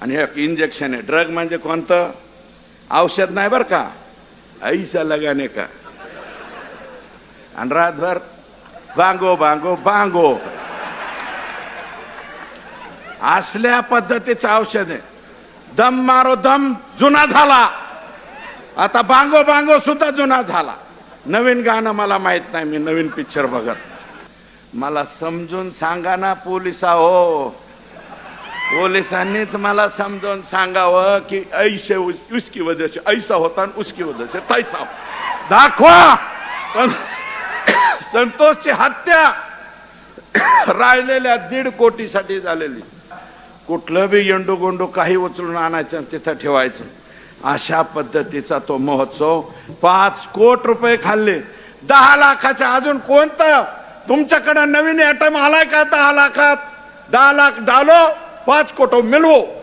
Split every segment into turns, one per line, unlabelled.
आणि एक इंजेक्शन आहे. ड्रग म्हणजे कोणतं? औषध नाही बरं का? ऐसा लगाने का? आणि रातभर बांगो बांगो बांगो असल्या पद्धतीचं औषध आहे. दम मारो दम जुना झाला. आता बांगो बांगो सुद्धा जुना झाला. नवीन गाणं मला माहीत नाही मी नवीन पिक्चर बघत. मला समजून सांगा ना पोलिसा हो पोलिसांनीच मला समजावून सांगावं की ऐसे उसकी वजह से ऐसा होता आणि उसकी वजह से तैसा हो. दाखवा! संतोषची हत्या! राहिलेल्या दीड कोटीसाठी झालेली. कुठलं बी येंडू गोंडू काही उचलून आणायचं आणि तिथं ठेवायचं. अशा पद्धतीचा तो महोत्सव पाच कोट रुपये खाल्ले. दहा लाखाच्या अजून कोणतं? तुमच्याकडे नवीन आयटम आलाय का दहा लाखात? दहा लाख डालो! पाच कोट मिळवो.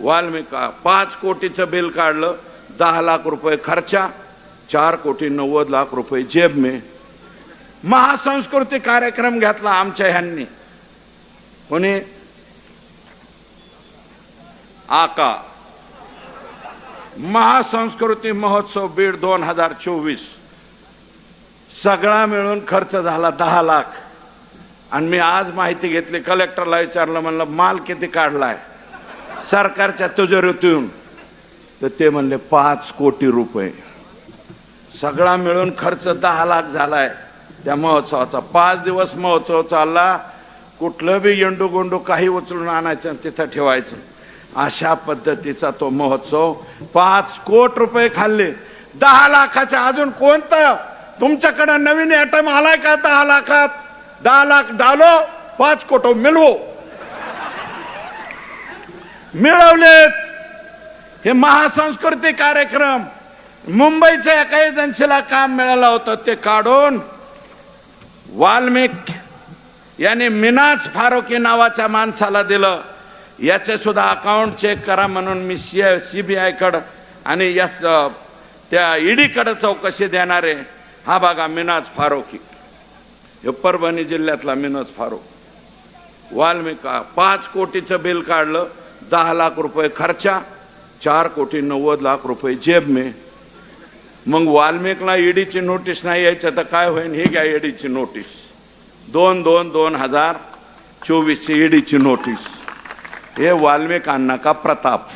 वाल्मिका पाच कोटीचं बिल काढलं दहा लाख रुपये खर्चा चार कोटी नव्वद लाख रुपये जेब मे. महासंस्कृती कार्यक्रम घेतला आमच्या ह्यांनी. कोणी? आका. महासंस्कृती महोत्सव बीड दोन हजार चोवीस. सगळा मिळून खर्च झाला दहा लाख. आणि मी आज माहिती घेतली कलेक्टरला विचारलं म्हणलं माल किती काढलाय? सरकारच्या तिजोरीतून. तर ते म्हणले पाच कोटी रुपये. सगळा मिळून खर्च दहा लाख झालाय. त्या महोत्सवाचा पाच दिवस महोत्सव चालला. कुठलं बी येंडू गोंडू काही उचलून आणायचं आणि तिथं ठेवायचं. अशा पद्धतीचा तो महोत्सव पाच कोट रुपये खाल्ले. दहा लाखाच्या अजून कोणतं? तुमच्याकडे नवीन आयटम आलाय का दहा लाखात? दहा लाख डालो पाच कोटो मिळवो. मिळवलेत. हे महासंस्कृती कार्यक्रम. मुंबईच्या एका एजन्सीला काम मिळालं होतं ते काढून वाल्मिक याने मिनाज फारुकी नावाच्या माणसाला दिलं. याचे सुद्धा अकाउंट चेक करा म्हणून मी सी सीबीआय कड आणि या त्या ईडी चौकशी देणारे. हा बघा मिनाज फारुकी. हे परभणी जिल्ह्यातला मिनज फारुक वाल्मिका पाच कोटीचं बिल काढलं दहा लाख रुपये खर्चा चार कोटी नव्वद लाख रुपये जेब मे. मग वाल्मिकला ईडीची नोटीस नाही यायचं तर काय होईल हे घ्या ईडीची नोटीस. दोन दोन दोन हजार चोवीसची ईडीची नोटीस. हे वाल्मिक का प्रताप?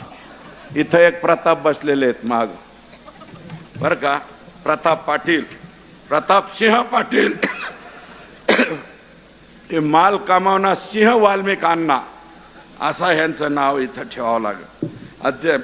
इथं एक प्रताप बसलेले आहेत माग. बर का? प्रताप पाटील. प्रताप सिंह पाटील. हे माल कमावणार सिंह वाल्मिकांना असं ह्यांचं नाव इथं ठेवावं लागेल. अद्याप